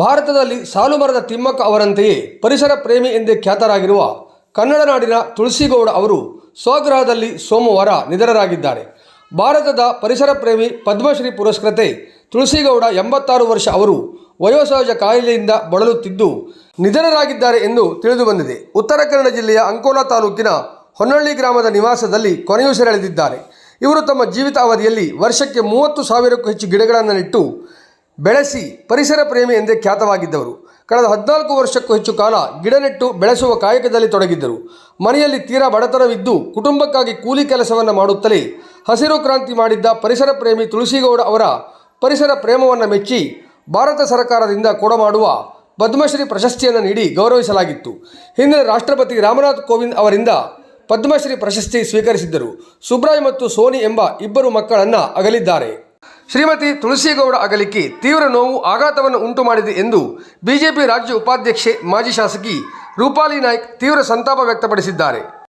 ಭಾರತದಲ್ಲಿ ಸಾಲುಮರದ ತಿಮ್ಮಕ್ಕ ಅವರಂತೆಯೇ ಪರಿಸರ ಪ್ರೇಮಿ ಎಂದೇ ಖ್ಯಾತರಾಗಿರುವ ಕನ್ನಡ ನಾಡಿನ ತುಳಸಿಗೌಡ ಅವರು ಸ್ವಗೃಹದಲ್ಲಿ ಸೋಮವಾರ ನಿಧನರಾಗಿದ್ದಾರೆ. ಭಾರತದ ಪರಿಸರ ಪ್ರೇಮಿ ಪದ್ಮಶ್ರೀ ಪುರಸ್ಕೃತೆ ತುಳಸಿಗೌಡ ಎಂಬತ್ತಾರು ವರ್ಷ ಅವರು ವಯೋಸಹಜ ಕಾಯಿಲೆಯಿಂದ ಬಳಲುತ್ತಿದ್ದು ನಿಧನರಾಗಿದ್ದಾರೆ ಎಂದು ತಿಳಿದುಬಂದಿದೆ ಉತ್ತರ ಕನ್ನಡ ಜಿಲ್ಲೆಯ ಅಂಕೋಲಾ ತಾಲೂಕಿನ ಹೊನ್ನಳ್ಳಿ ಗ್ರಾಮದ ನಿವಾಸದಲ್ಲಿ ಕೊನೆಯುಸಿರೆಳೆದಿದ್ದಾರೆ ಇವರು ತಮ್ಮ ಜೀವಿತಾವಧಿಯಲ್ಲಿ ವರ್ಷಕ್ಕೆ ಮೂವತ್ತು ಸಾವಿರಕ್ಕೂ ಹೆಚ್ಚು ಗಿಡಗಳನ್ನು ನೆಟ್ಟು ಬೆಳೆಸಿ ಪರಿಸರ ಪ್ರೇಮಿ ಎಂದೇ ಖ್ಯಾತವಾಗಿದ್ದವರು. ಕಳೆದ ಹದಿನಾಲ್ಕು ವರ್ಷಕ್ಕೂ ಹೆಚ್ಚು ಕಾಲ ಗಿಡ ನೆಟ್ಟು ಬೆಳೆಸುವ ಕಾಯಕದಲ್ಲಿ ತೊಡಗಿದ್ದರು. ಮನೆಯಲ್ಲಿ ತೀರಾ ಬಡತನವಿದ್ದು ಕುಟುಂಬಕ್ಕಾಗಿ ಕೂಲಿ ಕೆಲಸವನ್ನು ಮಾಡುತ್ತಲೇ ಹಸಿರು ಕ್ರಾಂತಿ ಮಾಡಿದ್ದ ಪರಿಸರ ಪ್ರೇಮಿ ತುಳಸಿಗೌಡ ಅವರ ಪರಿಸರ ಪ್ರೇಮವನ್ನು ಮೆಚ್ಚಿ ಭಾರತ ಸರ್ಕಾರದಿಂದ ಕೊಡಮಾಡುವ ಪದ್ಮಶ್ರೀ ಪ್ರಶಸ್ತಿಯನ್ನು ನೀಡಿ ಗೌರವಿಸಲಾಗಿತ್ತು. ಹಿಂದಿನ ರಾಷ್ಟ್ರಪತಿ ರಾಮನಾಥ್ ಕೋವಿಂದ್ ಅವರಿಂದ ಪದ್ಮಶ್ರೀ ಪ್ರಶಸ್ತಿ ಸ್ವೀಕರಿಸಿದ್ದರು. ಸುಬ್ರಾಯ್ ಮತ್ತು ಸೋನಿ ಎಂಬ ಇಬ್ಬರು ಮಕ್ಕಳನ್ನು ಅಗಲಿದ್ದಾರೆ. ಶ್ರೀಮತಿ ತುಳಸಿಗೌಡ ಅಗಲಿಕೆ ತೀವ್ರ ನೋವು, ಆಘಾತವನ್ನು ಉಂಟು ಮಾಡಿದೆ ಎಂದು ಬಿಜೆಪಿ ರಾಜ್ಯ ಉಪಾಧ್ಯಕ್ಷೆ ಮಾಜಿ ಶಾಸಕಿ ರೂಪಾಲಿ ನಾಯ್ಕ್ ತೀವ್ರ ಸಂತಾಪ ವ್ಯಕ್ತಪಡಿಸಿದ್ದಾರೆ.